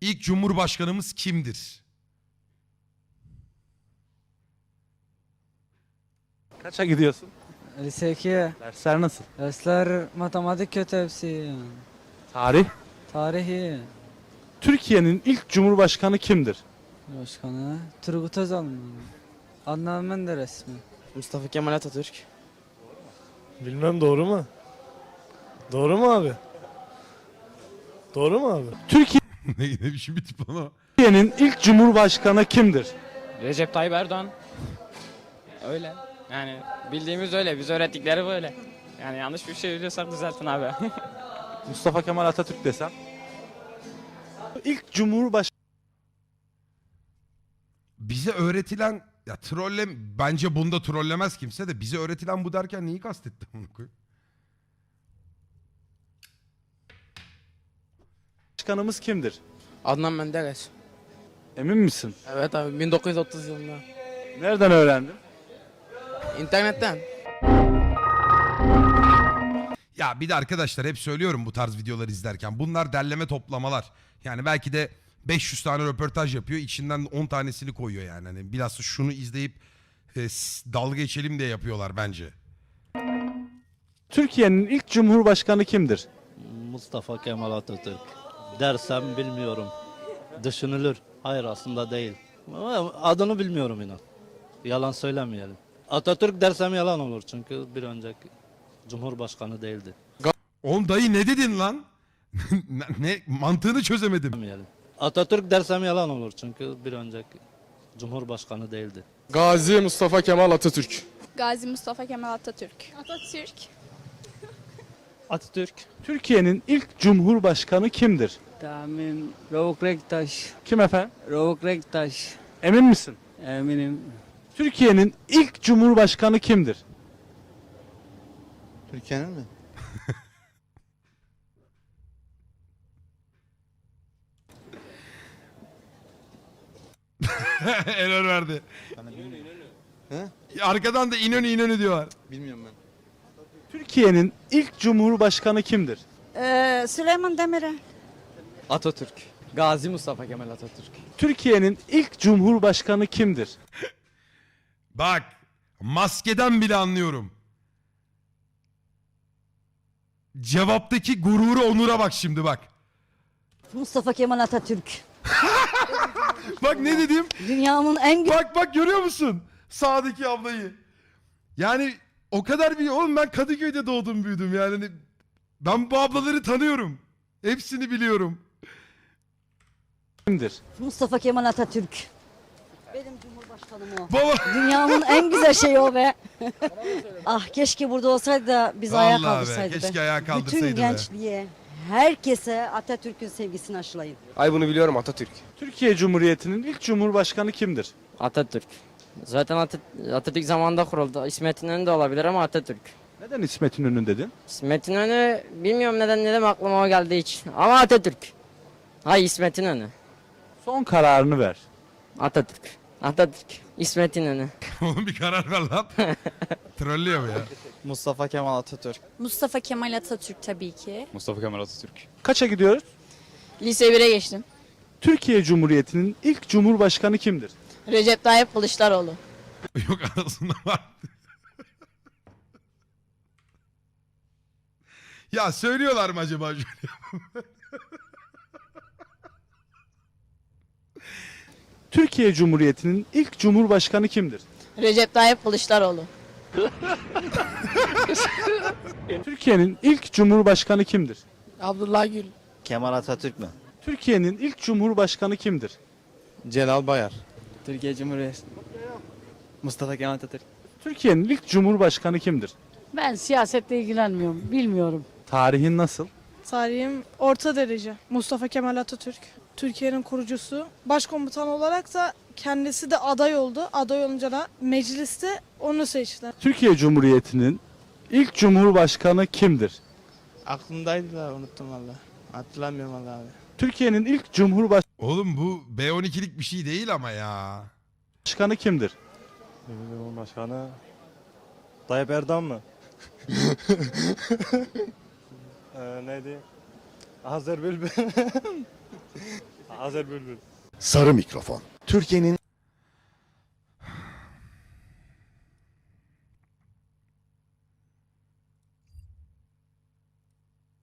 İlk Cumhurbaşkanımız kimdir? Kaça gidiyorsun? Lise 2'ye. Dersler nasıl? Dersler matematik kötü hepsi. Tarih. Tarihi. Türkiye'nin ilk cumhurbaşkanı kimdir? Başkanı. Turgut Özal mı? Adnan Menderes mi? Mustafa Kemal Atatürk. Bilmem doğru mu? Doğru mu abi? Doğru mu abi? Ne ne biçim bir tip ama. Türkiye'nin ilk cumhurbaşkanı kimdir? Recep Tayyip Erdoğan. Öyle. Yani bildiğimiz öyle. Biz öğrettikleri böyle. Yani yanlış bir şey biliyorsak düzeltin abi. Mustafa Kemal Atatürk desem. İlk cumhurbaş Bize öğretilen ya trolle bence bunda trollemez kimse de bize öğretilen bu derken neyi kastetti bunu koyayım? Başkanımız kimdir? Adnan Menderes. Emin misin? Evet abi 1930 yılında. Nereden öğrendin? İnternetten. Ya bir de arkadaşlar hep söylüyorum bu tarz videoları izlerken bunlar derleme toplamalar. Yani belki de 500 tane röportaj yapıyor içinden 10 tanesini koyuyor yani. Hani biraz şunu izleyip e, dalga geçelim diye yapıyorlar bence. Türkiye'nin ilk cumhurbaşkanı kimdir? Mustafa Kemal Atatürk. Dersem bilmiyorum. Düşünülür. Hayır aslında değil. Ama adını bilmiyorum inan. Yalan söylemeyelim. Atatürk dersem yalan olur çünkü bir önceki Cumhurbaşkanı değildi. Oğlum dayı ne dedin lan? ne, ne- mantığını çözemedim. Demeyelim. Atatürk dersem yalan olur çünkü bir önceki Cumhurbaşkanı değildi. Gazi Mustafa Kemal Atatürk. Gazi Mustafa Kemal Atatürk. Atatürk. Atatürk. Türkiye'nin ilk cumhurbaşkanı kimdir? Tahmin Ravuk Rektaş. Kim efendim? Ravuk Rektaş. Emin misin? Eminim. Türkiye'nin ilk cumhurbaşkanı kimdir? Türkiye'nin mi? Error verdi. He? Arkadan da İnönü İnönü diyorlar. Bilmiyorum ben. Türkiye'nin ilk cumhurbaşkanı kimdir? Ee, Süleyman Demirel. Atatürk. Gazi Mustafa Kemal Atatürk. Türkiye'nin ilk cumhurbaşkanı kimdir? Bak maskeden bile anlıyorum. Cevaptaki gururu onura bak şimdi bak. Mustafa Kemal Atatürk. Bak ne dedim? Dünyanın en güzel Bak bak görüyor musun? Sağdaki ablayı. Yani o kadar bir oğlum ben Kadıköy'de doğdum büyüdüm yani. Hani Ben bu ablaları tanıyorum. Hepsini biliyorum. Kimdir? Mustafa Kemal Atatürk. Benim cumhurbaşkanım o. Baba Dünyanın en güzel şeyi o be. ah keşke burada olsaydı da biz ayağa Vallahi be, kaldırsaydı be. keşke ayağa kaldırsaydı Bütün gençliğe, herkese Atatürk'ün sevgisini aşılayın. Ay bunu biliyorum Atatürk. Türkiye Cumhuriyeti'nin ilk cumhurbaşkanı kimdir? Atatürk. Zaten Atat- Atatürk zamanında kuruldu. İsmet İnönü de olabilir ama Atatürk. Neden İsmet İnönü dedin? İsmet İnönü bilmiyorum neden dedim aklıma o geldi hiç. Ama Atatürk. Hay İsmet İnönü. Son kararını ver. Atatürk. Atatürk. İsmet İnönü. Oğlum bir karar ver lan. Trollüyor bu ya. Mustafa Kemal Atatürk. Mustafa Kemal Atatürk tabii ki. Mustafa Kemal Atatürk. Kaça gidiyoruz? Lise 1'e geçtim. Türkiye Cumhuriyeti'nin ilk cumhurbaşkanı kimdir? Recep Tayyip Kılıçdaroğlu. Yok arasında var. ya söylüyorlar mı acaba şöyle? Türkiye Cumhuriyeti'nin ilk cumhurbaşkanı kimdir? Recep Tayyip Kılıçdaroğlu. Türkiye'nin ilk cumhurbaşkanı kimdir? Abdullah Gül. Kemal Atatürk mü? Türkiye'nin ilk cumhurbaşkanı kimdir? Celal Bayar. Türkiye Cumhuriyeti. Mustafa Kemal Atatürk. Türkiye'nin ilk cumhurbaşkanı kimdir? Ben siyasetle ilgilenmiyorum, bilmiyorum. Tarihin nasıl? Tarihim orta derece. Mustafa Kemal Atatürk. Türkiye'nin kurucusu. Başkomutan olarak da kendisi de aday oldu. Aday olunca da mecliste onu seçtiler. Türkiye Cumhuriyeti'nin ilk cumhurbaşkanı kimdir? Aklımdaydı da unuttum valla. Hatırlamıyorum valla abi. Türkiye'nin ilk cumhurbaşkanı Oğlum bu B12'lik bir şey değil ama ya. kimdir? Cumhurbaşkanı Tayyip Erdoğan mı? ee, neydi? Azer Bülbül. Azer Bülbül. Sarı mikrofon. Türkiye'nin